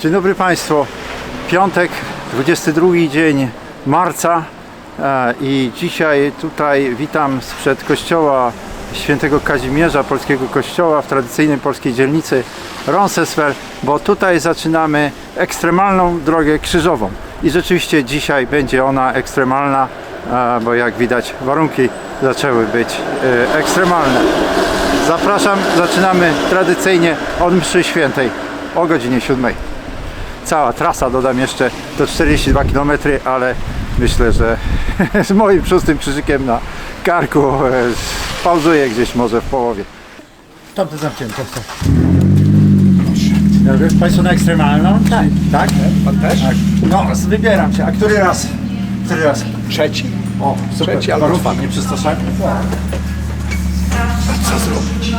Dzień dobry Państwu. Piątek, 22 dzień marca e, i dzisiaj tutaj witam sprzed kościoła świętego Kazimierza, polskiego kościoła w tradycyjnej polskiej dzielnicy Roncesvalles, bo tutaj zaczynamy ekstremalną drogę krzyżową. I rzeczywiście dzisiaj będzie ona ekstremalna, e, bo jak widać warunki zaczęły być e, ekstremalne. Zapraszam, zaczynamy tradycyjnie od mszy świętej o godzinie 7. Cała trasa, dodam jeszcze, to 42 km, ale myślę, że z moim szóstym krzyżykiem na karku e, pauzuję gdzieś może w połowie. Tamte zamknięte są. Dobry. Państwo na ekstremalną? Tak. Tak? Pan też? Tak. No, wybieram się. A który raz? Który raz? Trzeci. O, super. Trzeci albo czwarty. nie przystosowałem? Co zrobić?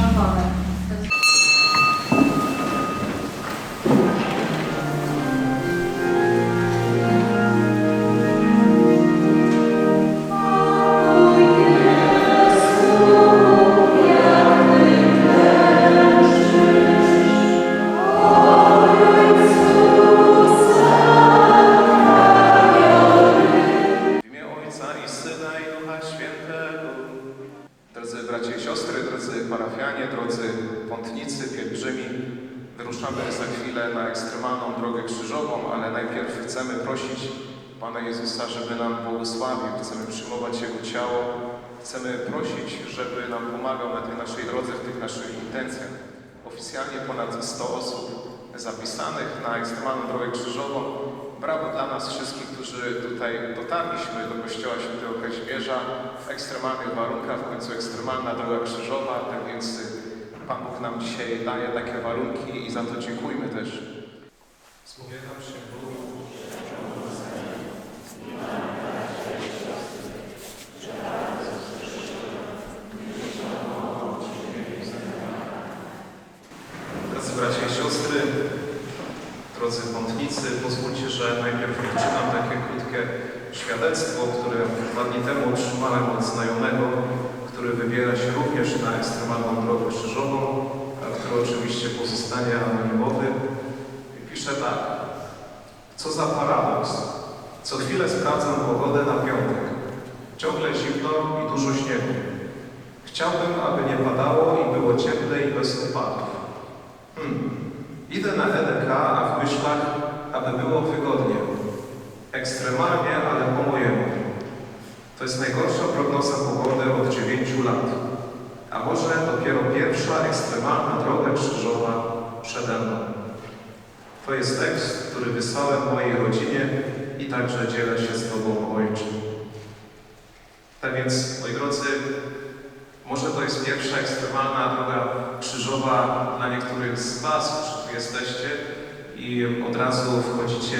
Jezusa, żeby nam błogosławił, chcemy przyjmować Jego ciało, chcemy prosić, żeby nam pomagał na tej naszej drodze, w tych naszych intencjach. Oficjalnie ponad 100 osób zapisanych na ekstremalną drogę krzyżową. Brawo dla nas wszystkich, którzy tutaj dotarliśmy do Kościoła Świętego Kazimierza w ekstremalnych warunkach, w końcu ekstremalna droga krzyżowa, tak więc Pan Bóg nam dzisiaj daje takie warunki i za to dziękujmy też. Spowiadam się Bogu. Drodzy bracia i siostry, drodzy pątnicy, pozwólcie, że najpierw przeczytam takie krótkie świadectwo, które dwa dni temu otrzymałem od znajomego, który wybiera się również na ekstremalną drogę krzyżową, a który oczywiście pozostanie anonimowy. I pisze tak. Co za paradoks. Co chwilę sprawdzam pogodę na piątek. Ciągle zimno i dużo śniegu. Chciałbym, aby nie padało i było cieple i bez opadów. Hmm. Idę na EDK, a w myślach, aby było wygodnie. Ekstremalnie, ale po mojemu. To jest najgorsza prognoza pogody od 9 lat. A może dopiero pierwsza ekstremalna droga krzyżowa przede mną. To jest tekst, który wysłałem mojej rodzinie i także dzielę się z Tobą, Ojcze. Tak więc, moi drodzy, może to jest pierwsza ekstremalna droga krzyżowa dla niektórych z Was, którzy tu jesteście i od razu wchodzicie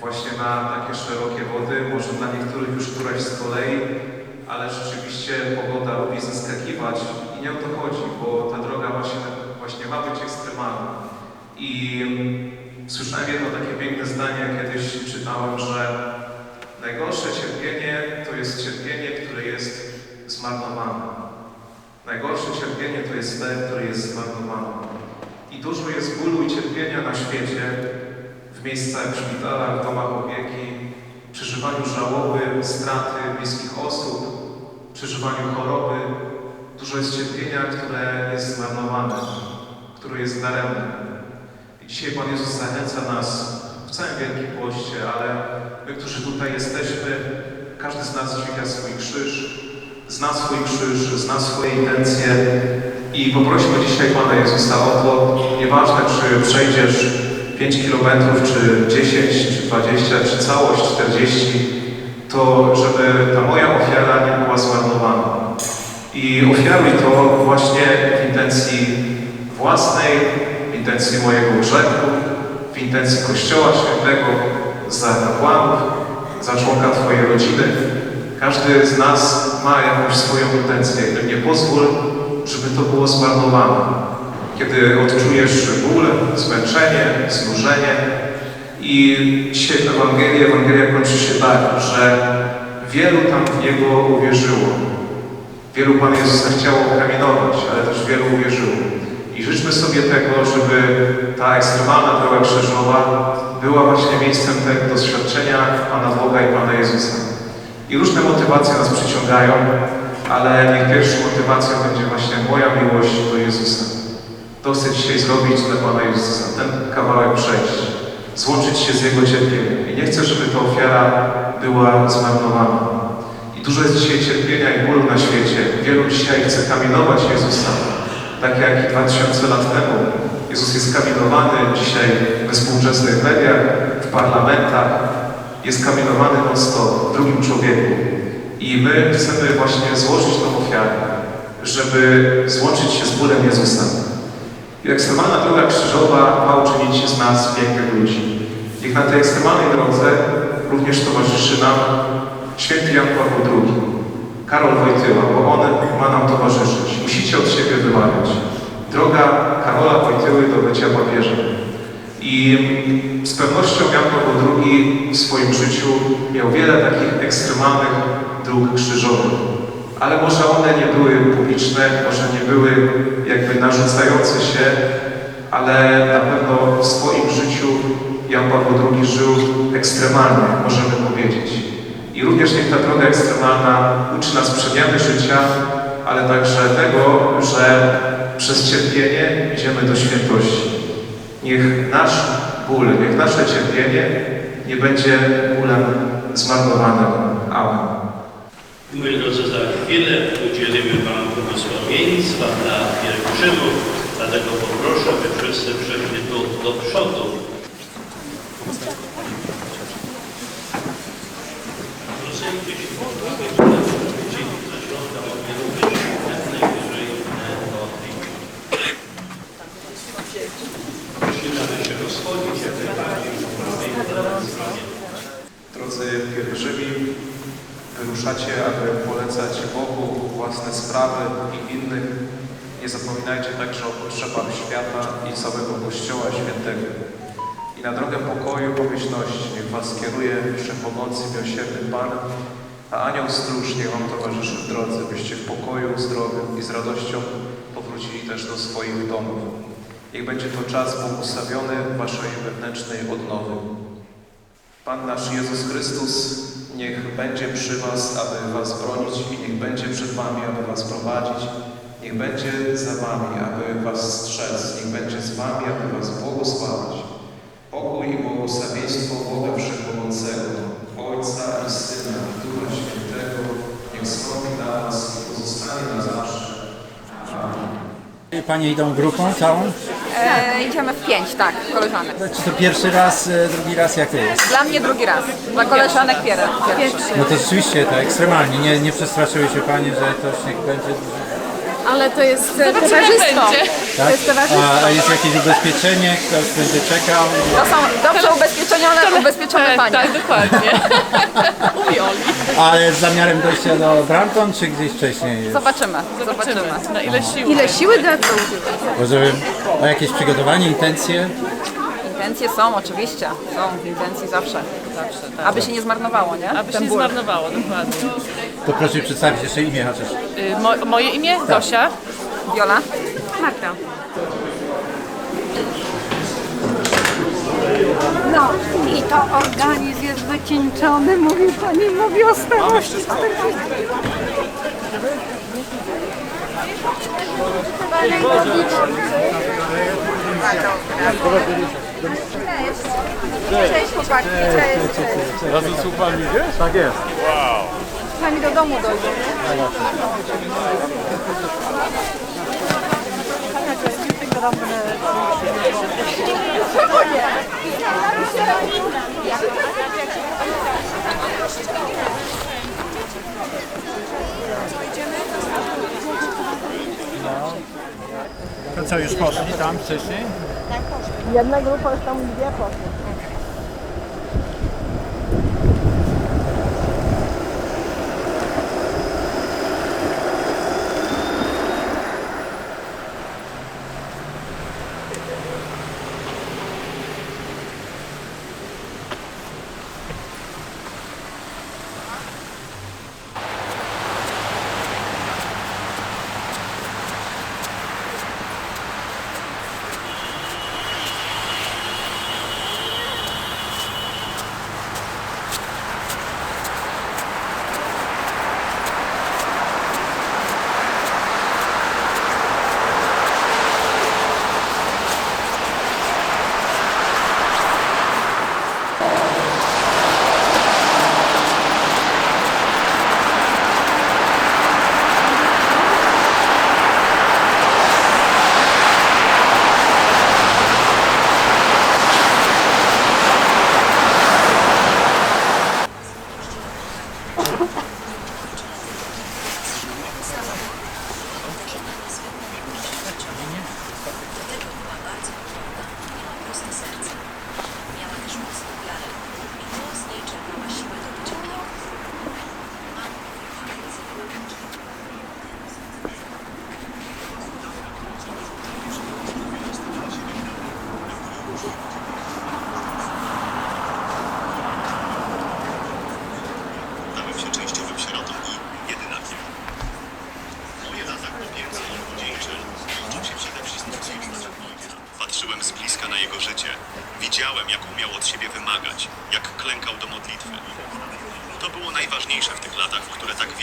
właśnie na takie szerokie wody. Może dla niektórych już któraś z kolei, ale rzeczywiście pogoda lubi zaskakiwać i nie o to chodzi, bo ta droga właśnie, właśnie ma być ekstremalna. I słyszałem jedno takie piękne zdanie, kiedyś czytałem, że najgorsze cierpienie to jest cierpienie, które jest zmarnowane. Najgorsze cierpienie to jest ten, który jest zmarnowany. I dużo jest bólu i cierpienia na świecie, w miejscach, w szpitalach, w domach opieki, przeżywaniu żałoby, straty bliskich osób, przeżywaniu choroby. Dużo jest cierpienia, które jest zmarnowane, które jest daremne. I dzisiaj Pan Jezus zachęca nas w całym Wielkim Poście, ale my, którzy tutaj jesteśmy, każdy z nas dźwiga swój krzyż, zna swój krzyż, zna swoje intencje i poprośmy dzisiaj Pana Jezusa o to, nieważne czy przejdziesz 5 kilometrów, czy 10, czy 20, czy całość 40, to żeby ta moja ofiara nie była zmarnowana. I ofiaruj to właśnie w intencji własnej, w intencji mojego grzechu, w intencji Kościoła Świętego, za kapłanów, za członka Twojej rodziny, każdy z nas ma jakąś swoją intencję. Nie pozwól, żeby to było zmarnowane. Kiedy odczujesz ból, zmęczenie, znużenie i dzisiaj w Ewangelii, Ewangelia kończy się tak, że wielu tam w Niego uwierzyło. Wielu Pan Jezusa chciało kamienować, ale też wielu uwierzyło. I życzmy sobie tego, żeby ta ekstremalna droga krzyżowa była właśnie miejscem tego doświadczenia Pana Boga i Pana Jezusa. I różne motywacje nas przyciągają, ale niech pierwszą motywacją będzie właśnie moja miłość do Jezusa. To chcę dzisiaj zrobić dla Pana Jezusa, ten kawałek przejść, złączyć się z Jego cierpieniem. I nie chcę, żeby ta ofiara była zmarnowana. I dużo jest dzisiaj cierpienia i bólu na świecie. Wielu dzisiaj chce kamienować Jezusa, tak jak i 2000 lat temu. Jezus jest kamienowany dzisiaj we współczesnych mediach, w parlamentach. Jest kamienowany mocno w drugim człowieku. I my chcemy właśnie złożyć tą ofiarę, żeby złączyć się z bólem Jezusa. I ekstremalna droga krzyżowa ma uczynić z nas pięknych ludzi. Niech na tej ekstremalnej drodze również towarzyszy nam święty Jan Paweł II, Karol Wojtyła, bo on ma nam towarzyszyć. Musicie od siebie wymawiać. Droga Karola Wojtyły do bycia papieżem. I z pewnością Jan Paweł II w swoim życiu miał wiele takich ekstremalnych dróg krzyżowych. Ale może one nie były publiczne, może nie były jakby narzucające się, ale na pewno w swoim życiu Jan Paweł II żył ekstremalnie, możemy powiedzieć. I również niech ta droga ekstremalna uczy nas przemiany życia, ale także tego, że przez cierpienie idziemy do świętości. Niech nasz ból, niech nasze cierpienie nie będzie bólem zmarnowanym. Amen. Moi drodzy, za chwilę udzielimy Wam błogosławieństwa dla pielgrzymów, dlatego poproszę, by wszyscy przyszli tu do przodu. Rozejmcie się dzięki za środka mogli również jak najwyżej modlić. Prosimy, aby się rozchodzić jak najbardziej w prawej i lewej stronie. Drodzy pielgrzymi, wyruszacie, aby polecać Bogu własne sprawy i innych. Nie zapominajcie także o potrzebach świata i całego Kościoła Świętego. I na drogę pokoju pomyślności niech Was kieruje wszechpomocny, miłosierny Pan, a anioł stróż niech Wam towarzyszy w drodze, byście w pokoju, zdrowiu i z radością powrócili też do swoich domów. Niech będzie to czas błogosławiony Waszej wewnętrznej odnowy. Pan nasz Jezus Chrystus niech będzie przy Was, aby Was bronić i niech będzie przed Wami, aby Was prowadzić. Niech będzie za Wami, aby Was strzec. Niech będzie z Wami, aby Was błogosławić. Pokój i błogosławieństwo Boga Wszechmogącego, Ojca i Syna i Ducha Świętego niech stąpi na Was i pozostanie na zawsze. Amen. Panie idą grupą całą? E, idziemy w pięć, tak, koleżanek. Czy to pierwszy raz, e, drugi raz, jak to jest? Dla mnie drugi raz, dla koleżanek pierwszy. pierwszy. No to rzeczywiście tak ekstremalnie. Nie, nie przestraszyły się Panie, że to śnieg będzie... Ale to jest e, towarzystwo. Tak? To jest towarzystwo. A, a jest jakieś ubezpieczenie? Ktoś będzie czekał? To są dobrze ubezpieczone, ubezpieczone Tak, panie. tak, dokładnie. Umioli. Ale z zamiarem dojścia do Brampton, czy gdzieś wcześniej? Zobaczymy, zobaczymy. Na ile sił. Ile siły dla to Może o jakieś przygotowanie, intencje? Intencje są, oczywiście. Są intencje zawsze. Zawsze, tak. Aby się nie zmarnowało, nie? Aby się Ten nie ból. zmarnowało, dokładnie. To proszę przedstawić jeszcze imię chociaż. Y, Mo, moje imię? Zosia. Wiola? Marta. No i to organizm jest wycieńczony, mówi pani, mówi o starości 40. Cześć chłopaki, cześć, cześć. Tak jest. Z nami do domu dojdzie. To co, już poszli tam wcześniej? Jedna grupa już tam dwie poszły.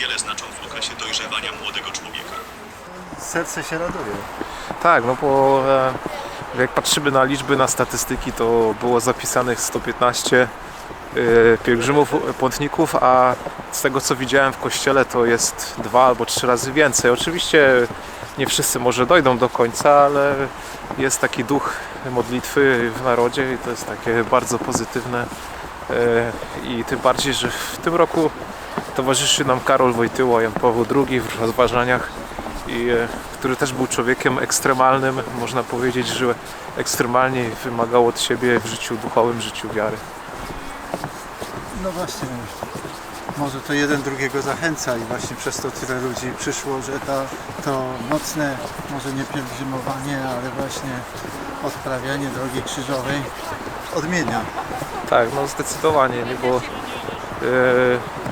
Wiele znaczą w okresie dojrzewania młodego człowieka. Serce się raduje. Tak, no bo e, jak patrzymy na liczby, na statystyki, to było zapisanych 115 e, pielgrzymów, płotników, a z tego co widziałem w kościele to jest dwa albo trzy razy więcej. Oczywiście nie wszyscy może dojdą do końca, ale jest taki duch modlitwy w narodzie i to jest takie bardzo pozytywne. E, I tym bardziej, że w tym roku towarzyszy nam Karol Wojtyła, Jan Paweł II w rozważaniach i e, który też był człowiekiem ekstremalnym, można powiedzieć, że ekstremalnie wymagał od siebie w życiu duchowym, w życiu wiary. No właśnie, może to jeden drugiego zachęca i właśnie przez to tyle ludzi przyszło, że to, to mocne, może nie pielgrzymowanie, ale właśnie odprawianie drogi krzyżowej odmienia. Tak, no zdecydowanie, nie, bo e,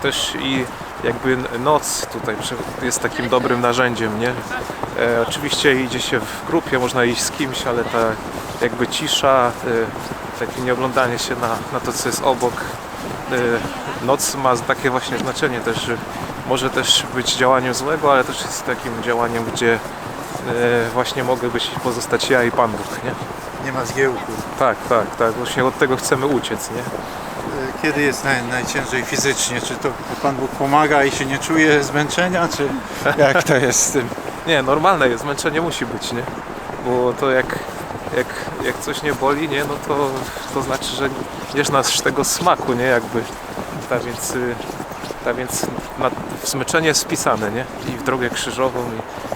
też i jakby noc tutaj jest takim dobrym narzędziem, nie? E, oczywiście idzie się w grupie, można iść z kimś, ale ta jakby cisza, e, takie nieoglądanie się na, na to, co jest obok. E, noc ma takie właśnie znaczenie też, że może też być działaniem złego, ale też jest takim działaniem, gdzie e, właśnie mogę być pozostać ja i Pan Bóg, nie? Nie ma zgiełku. Tak, tak, tak. Właśnie od tego chcemy uciec, nie? Kiedy jest naj, najciężej fizycznie? Czy to Pan Bóg pomaga i się nie czuje zmęczenia, czy jak to jest z tym? Nie, normalne jest, zmęczenie musi być, nie? Bo to jak, jak, jak coś nie boli, nie, no to, to znaczy, że jesz nasz tego smaku, nie, jakby. Tak więc, tak więc na, zmęczenie jest wpisane, nie? I w drogę krzyżową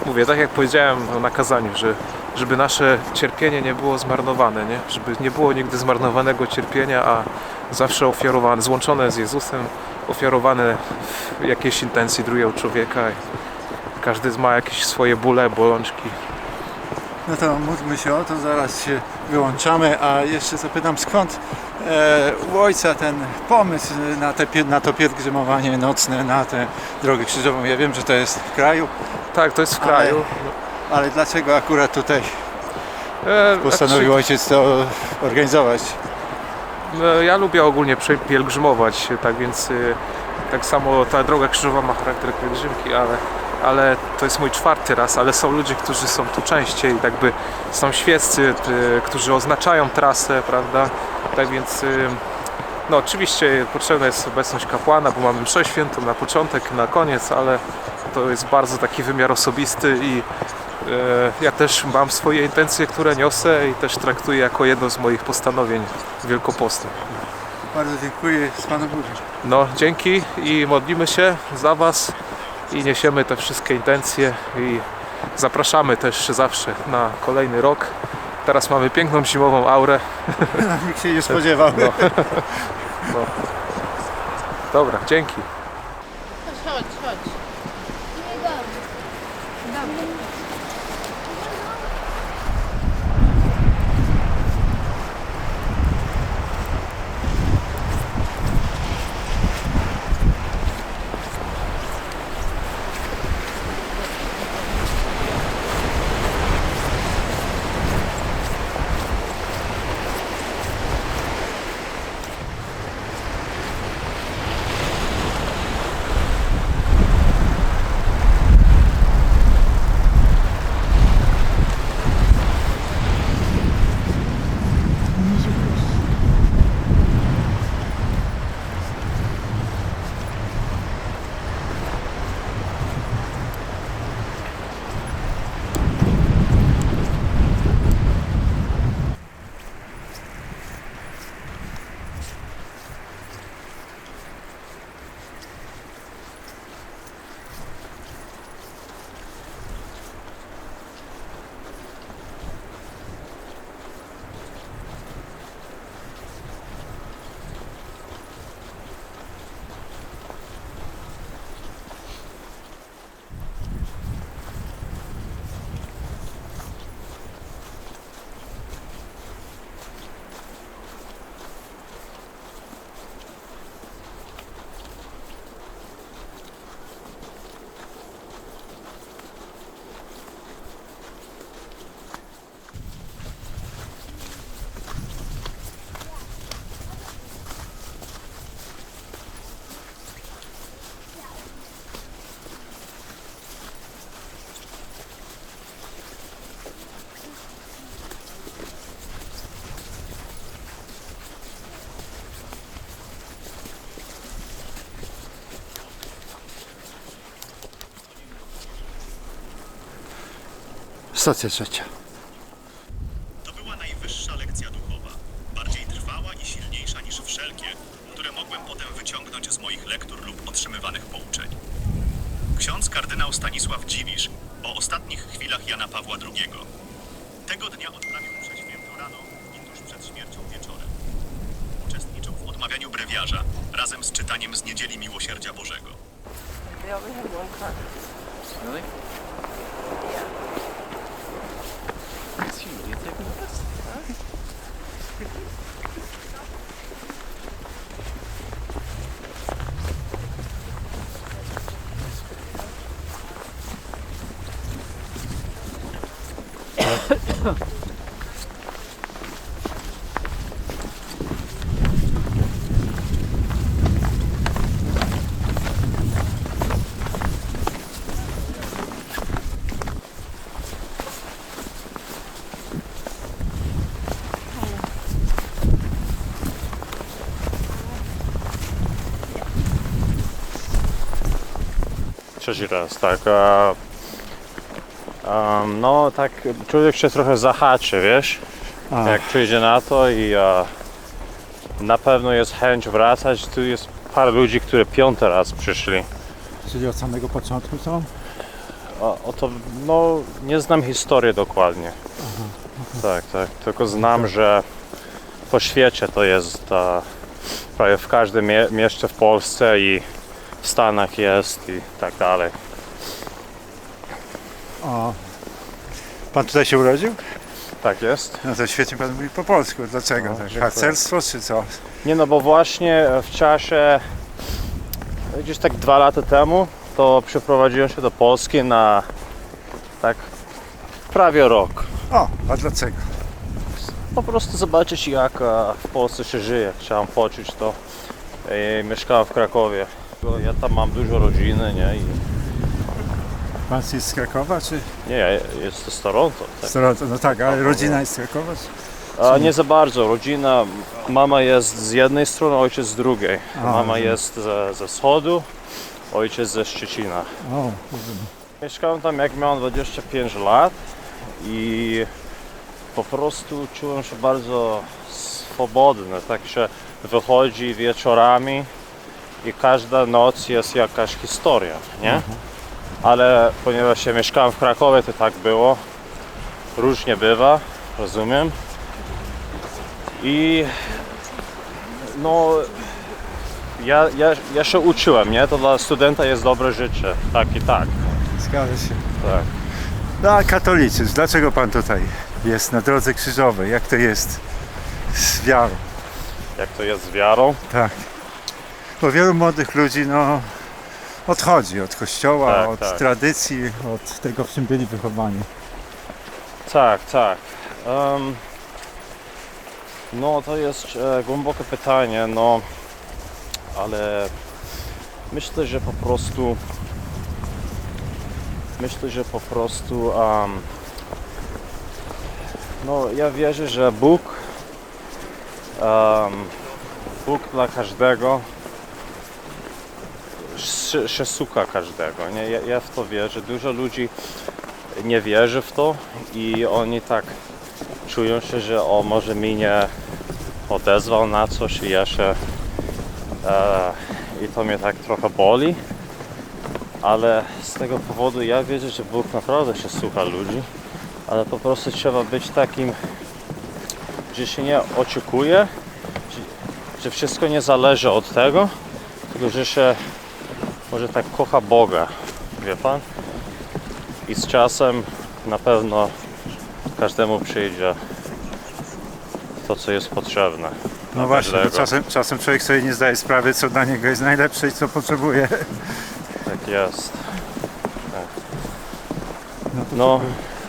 i mówię, tak jak powiedziałem na kazaniu, że żeby nasze cierpienie nie było zmarnowane, nie? Żeby nie było nigdy zmarnowanego cierpienia, a zawsze ofiarowane, złączone z Jezusem, ofiarowane w jakiejś intencji drugiego człowieka. Każdy ma jakieś swoje bóle, bolączki. No to módlmy się o to, zaraz się wyłączamy, a jeszcze zapytam skąd e, u ojca ten pomysł na, te, na to pielgrzymowanie nocne, na tę drogę krzyżową. Ja wiem, że to jest w kraju, Tak, to jest w kraju. ale dlaczego akurat tutaj E, postanowił ojciec to organizować? znaczy, e, ja lubię ogólnie pielgrzymować, tak więc e, tak samo ta droga krzyżowa ma charakter pielgrzymki, ale, ale to jest mój czwarty raz, ale są ludzie, którzy są tu częściej, jakby są świeccy, t- którzy oznaczają trasę, prawda? Tak więc e, no oczywiście potrzebna jest obecność kapłana, bo mamy mszę świętą na początek, na koniec, ale to jest bardzo taki wymiar osobisty i Ja też mam swoje intencje, które niosę i też traktuję jako jedno z moich postanowień wielkopostnych. Bardzo dziękuję z Panem Bogiem. No, dzięki i modlimy się za Was i niesiemy te wszystkie intencje i zapraszamy też zawsze na kolejny rok. Teraz mamy piękną zimową aurę. Nikt się nie spodziewał. Dobra, dzięki. Stacja trzecia. Trzeci raz, tak. A, em, no tak, człowiek się trochę zahaczy, wiesz, A. jak przyjdzie na to i a, na pewno jest chęć wracać. Tu jest parę ludzi, które piąty raz przyszli. Czyli od samego początku są? O, o to, no nie znam historii dokładnie. Tak, tak, tylko znam, że po świecie to jest a, prawie w każdym mie- mieście w Polsce i w Stanach jest i tak dalej. O. Pan tutaj się urodził? Tak jest. No to świetnie pan mówi po polsku. Dlaczego? No, dziękuję. Harcerstwo czy co? Nie no, bo właśnie w czasie, gdzieś tak dwa lata temu, to przeprowadziłem się do Polski na tak prawie rok. O, a dlaczego? Po prostu zobaczyć jak e, w Polsce się żyje. Chciałem poczuć to. I mieszkałem w Krakowie. Ja tam mam dużo rodziny, nie? I, Pan jest z Krakowa czy nie, ja jestem z Toronto. Tak. z Toronto? No tak, ale rodzina jest z Krakowa? Czy... A nie za bardzo. Rodzina, mama jest z jednej strony, ojciec z drugiej. A, Mama rozumiem. jest ze, ze wschodu, ojciec ze Szczecina. O, rozumiem. Mieszkałem tam jak miałem 25 lat i po prostu czułem się bardzo swobodny. Tak się wychodzi wieczorami i każda noc jest jakaś historia, nie? Ale ponieważ ja mieszkałem w Krakowie, to tak było. Różnie bywa, rozumiem. I no ja, ja, ja się uczyłem, nie? To dla studenta jest dobre życie, tak i tak. Zgadza się. Tak. No a katolicyzm, dlaczego pan tutaj jest na drodze krzyżowej? Jak to jest z wiarą? Jak to jest z wiarą? Tak. Bo wielu młodych ludzi no, odchodzi od kościoła, Tak, od tak. tradycji, od tego, w czym byli wychowani. Tak, tak. Em, no to jest e, głębokie pytanie, no ale myślę, że po prostu myślę, że po prostu em, no ja wierzę, że Bóg em, Bóg dla każdego się, suka każdego, nie? Ja, ja w to wierzę. Dużo ludzi nie wierzy w to i oni tak czują się, że o może mi nie odezwał na coś i ja się e, i to mnie tak trochę boli ale z tego powodu ja wierzę, że Bóg naprawdę się słucha ludzi ale po prostu trzeba być takim że się nie oczekuje że wszystko nie zależy od tego tylko że się może tak kocha Boga wie Pan i z czasem na pewno każdemu przyjdzie to, co jest potrzebne. No właśnie, bo czasem, czasem człowiek sobie nie zdaje sprawy, co dla niego jest najlepsze i co potrzebuje. Tak jest. No, to No,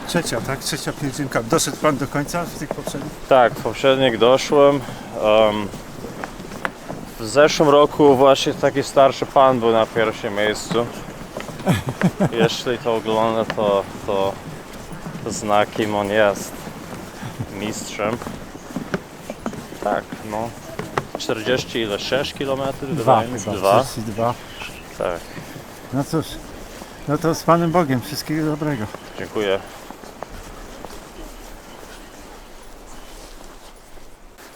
Trzecia, tak? Trzecia pielgrzymka. Doszedł pan do końca w tych poprzednich? tak, w poprzednich doszłem. em, w zeszłym roku właśnie taki starszy pan był na pierwszym miejscu. Jeśli to ogląda, to, to zna kim on jest. Mistrzem. Tak, no. 40 ile? 6 km? Dwa, chyba, 2. Tak. No cóż, no to z Panem Bogiem, wszystkiego dobrego. Dziękuję.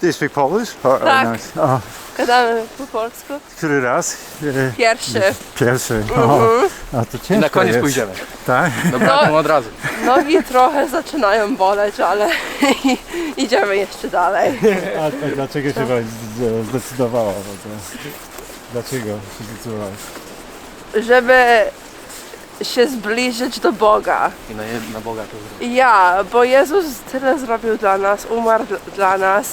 Do you speak Polish? Or- Tak. oh. Gadamy po polsku. który raz? E, Pierwszy. Pierwszy. O, a to ciężko Na koniec jest. pójdziemy. Tak? Dobra, no. od razu. Nogi trochę zaczynają boleć, ale idziemy jeszcze dalej. A, a dlaczego się pani z- zdecydowała? to? Dlaczego się zdecydowałaś? Żeby się zbliżyć do Boga. I na, jed- na Boga to zrobię. Ja, bo Jezus tyle zrobił dla nas, umarł dl- dla nas,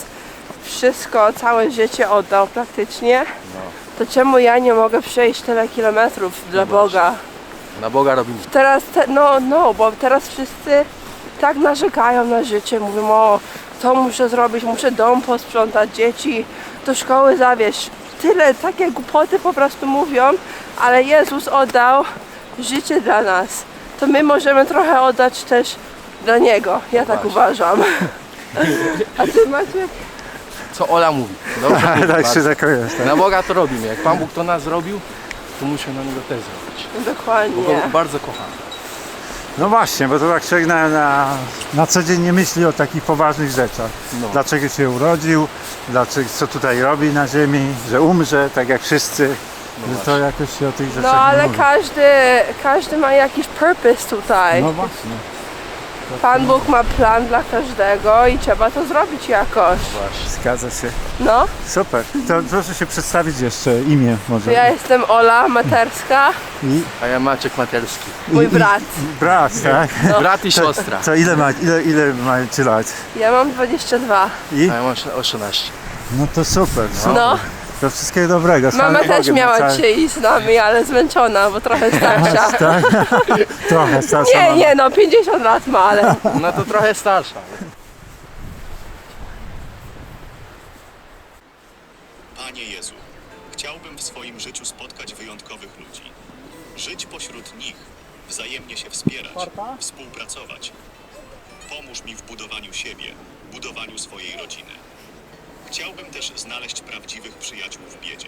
wszystko, całe życie oddał praktycznie. To czemu ja nie mogę przejść tyle kilometrów dla Boga? Na Boga robimy. Teraz, te, no, no, bo teraz wszyscy tak narzekają na życie, mówią o to muszę zrobić, muszę dom posprzątać, dzieci do szkoły zawieźć. Tyle, takie głupoty po prostu mówią, ale Jezus oddał życie dla nas. To my możemy trochę oddać też dla Niego. Ja tak uważam. A Ty Maciek? Co Ola mówi. Dobrze mówi, tak się bardzo. tak jest. Tak? Na Boga to robimy. Jak Pan Bóg to nas zrobił, to muszę na Niego też zrobić. Bo Dokładnie. Go bardzo kocham. No właśnie, bo to tak człowiek na, na, na co dzień nie myśli o takich poważnych rzeczach. No. Dlaczego się urodził, dlaczego, co tutaj robi na ziemi, że umrze, tak jak wszyscy. że to jakoś się o tych rzeczach No nie ale mówi. każdy, każdy ma jakiś purpose tutaj. No właśnie. Pan Bóg ma plan dla każdego i trzeba to zrobić jakoś. Zgadza się. No, Super. To proszę się przedstawić jeszcze imię może. ja jestem Ola Materska, I, A ja Maciek Materski. mój brat. i brat, tak? Brat i siostra. To ile, ma, ile, ile macie lat? Ja mam 22. I? A ja mam 18. No to super. super. No, To wszystkiego dobrego. z mama Panem też Bogiem na miała całe- dzisiaj iść z nami, ale zmęczona, bo trochę starsza. Tak? Trochę starsza Nie, mama. nie, no 50 lat ma, ale No to trochę starsza. Panie Jezu, chciałbym w swoim życiu spotkać wyjątkowych ludzi. Żyć pośród nich, wzajemnie się wspierać, współpracować. Pomóż mi w budowaniu siebie, budowaniu swojej rodziny. Chciałbym też znaleźć prawdziwych przyjaciół w biedzie.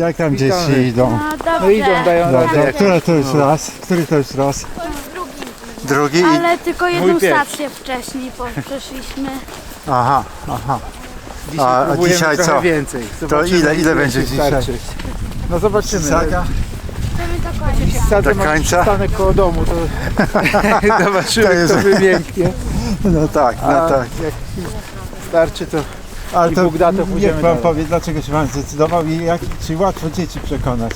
Jak tam dzieci idą? No dobrze. idą, dają Dobra, który to jest raz? Który to jest raz? Drugi i... Ale tylko jedną pierwszy. stację wcześniej po- przeszliśmy. Aha, aha. Dzisiaj A- a próbujemy dzisiaj trochę co? więcej. To Zobaczymy, ile, ile będzie dzisiaj? starczy. No zobaczymy. Saga? Chcemy do końca. Sadzę Do masz końca? przystanek koło domu, to zobaczymy, To jest- kto wymięknie. No tak, no A tak. jak starczy, to Ale i to Bóg da, to niech pan dalej. powie, dlaczego się pan zdecydował i jak, czy łatwo dzieci przekonać?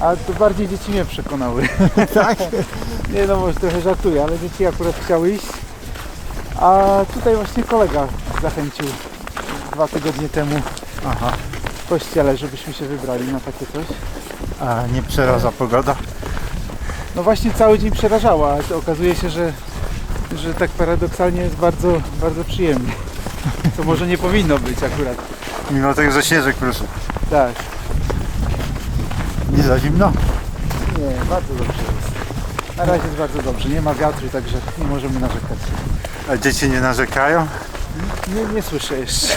A to bardziej dzieci mnie przekonały. Tak? Nie no, może trochę żartuję, ale dzieci akurat chciały iść. A tutaj właśnie kolega zachęcił dwa tygodnie temu Aha. w kościele, żebyśmy się wybrali na takie coś. A nie przeraża pogoda? No właśnie cały dzień przerażała, ale okazuje się, że, że tak paradoksalnie jest bardzo, bardzo przyjemnie. Co może nie powinno być akurat. Mimo tego, że śnieżek proszę. Tak, Nie za zimno? nie, bardzo dobrze jest. Na razie jest bardzo dobrze, nie ma wiatru, także nie możemy narzekać. A dzieci nie narzekają? Nie, nie słyszę jeszcze.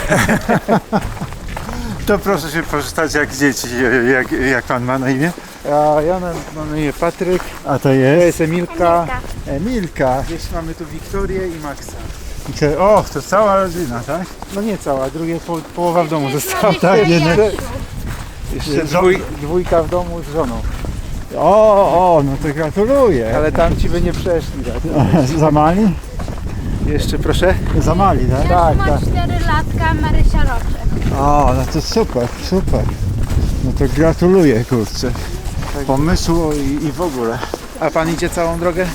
To proszę się poczytać jak dzieci, jak, jak pan ma na imię? A ja mam na imię Patryk, A to to jest? jest Emilka. Emilka. Gdzieś mamy tu Wiktorię i Maxa. O, to cała rodzina, tak? No nie cała, drugie po, połowa w domu została. Tak, nie, nie. Jeszcze dwój, dwójka w domu z żoną. O, o, no to gratuluję. Ale tam ci by nie przeszli. Tak? Za mali? Jeszcze proszę. Za mali, tak? Tak, ma tak. 4 latka Marysia Roczek. O, no to super, super. No to gratuluję, kurczę. Pomysłu i, i w ogóle. A pan idzie całą drogę?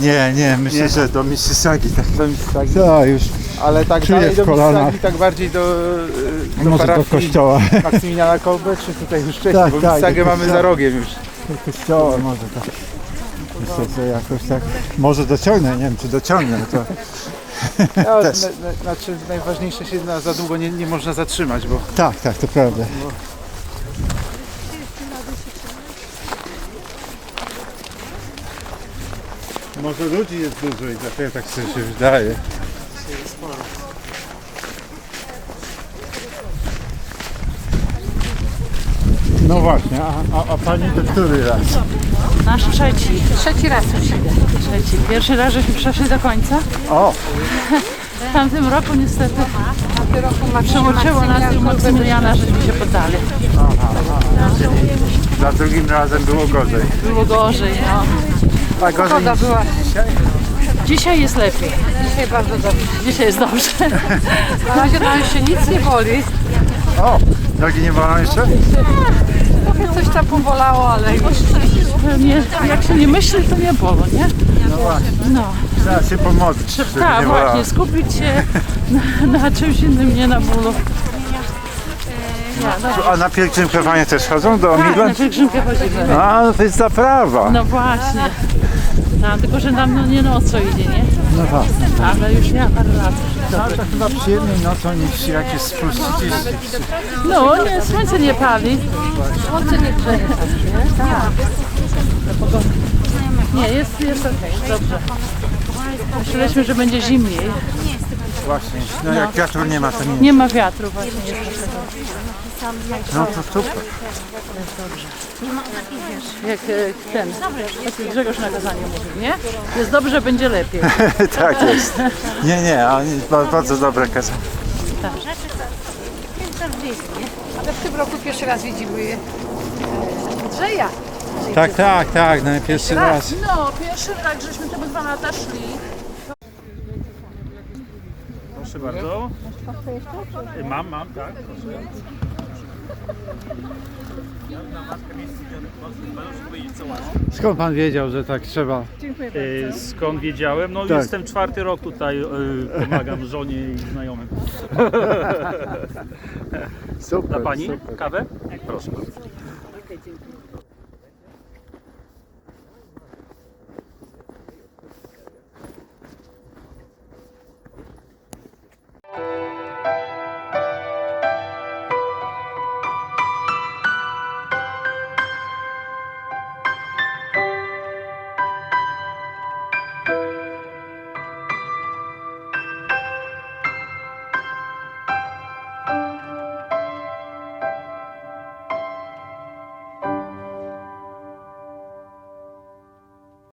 Nie, nie, myślę, Nie. że do Mississagi tak. Do Mississagi. To już Ale tak Czuję dalej w do kolanach. Mississagi, tak bardziej do, e, do może do parafii kościoła. Maksymiliana Kolbe, czy tutaj już wcześniej, Tak, bo tak, Mississagę do mamy kościoła. za rogiem już. Do kościoła może tak. Myślę, że jakoś tak. Może dociągnę, nie wiem czy dociągnę. To No, Też. na, na, znaczy najważniejsze się na, za długo nie, nie można zatrzymać, bo Tak, tak, to prawda. Może ludzi jest dużo i dlatego tak sobie się wydaje. No właśnie, a, a, a pani to który raz? Nasz trzeci. Trzeci raz już idę. Trzeci. Pierwszy raz żeśmy przeszli do końca. O! W tamtym roku niestety przemoczyło nas i Maksymiliana, żeśmy się poddali. Za drugim razem było gorzej. Było gorzej, no. A gorzej Pogoda niż była. dzisiaj? Dzisiaj jest lepiej. Dzisiaj bardzo dobrze. Dzisiaj jest dobrze. Na razie nam jeszcze nic nie boli. O! Nogi nie bolą jeszcze? Trochę coś tam powolało, ale już pewnie jak się nie myśli, to nie bolo, nie? No właśnie. No. Trzeba się żeby Tak, bolało. właśnie, skupić się na, na czymś innym, nie na bólu. Ja, no. A na pielgrzymkowanie też chodzą do Tak, na pielgrzymkę chodzimy. A, no to jest zaprawa. No właśnie. No, tylko, że nam no, nie nocą idzie, nie? No właśnie. Ale już ja parę lat. Ale to chyba przyjemniej nocą niż jak jest plus 30. No, nie, słońce nie pali. Słońce nie grzeje. Tak. Nie, jest, jest okej, dobrze. Myśleliśmy, że będzie zimniej. Właśnie. No jak wiatru nie ma, to nie. Nie ma wiatru właśnie. Jest dlatego. No to super. Jest dobrze. Jak e, ten, jak Grzegorz na kazaniu mówił, nie? Jest dobrze, będzie lepiej. tak jest. Nie, nie, a nie, ba- bardzo dobre kazanie. Tak. Ale w tym roku pierwszy raz widzimy Andrzeja. Tak, tak, tak, no pierwszy raz. No, pierwszy raz, żeśmy te dwa lata szli. Proszę bardzo. Mam, mam, tak. Skąd pan wiedział, że tak trzeba? E, Skąd wiedziałem? No Tak. jestem czwarty rok tutaj, e, pomagam żonie i znajomym. Super, Dla pani super. kawę? Proszę bardzo.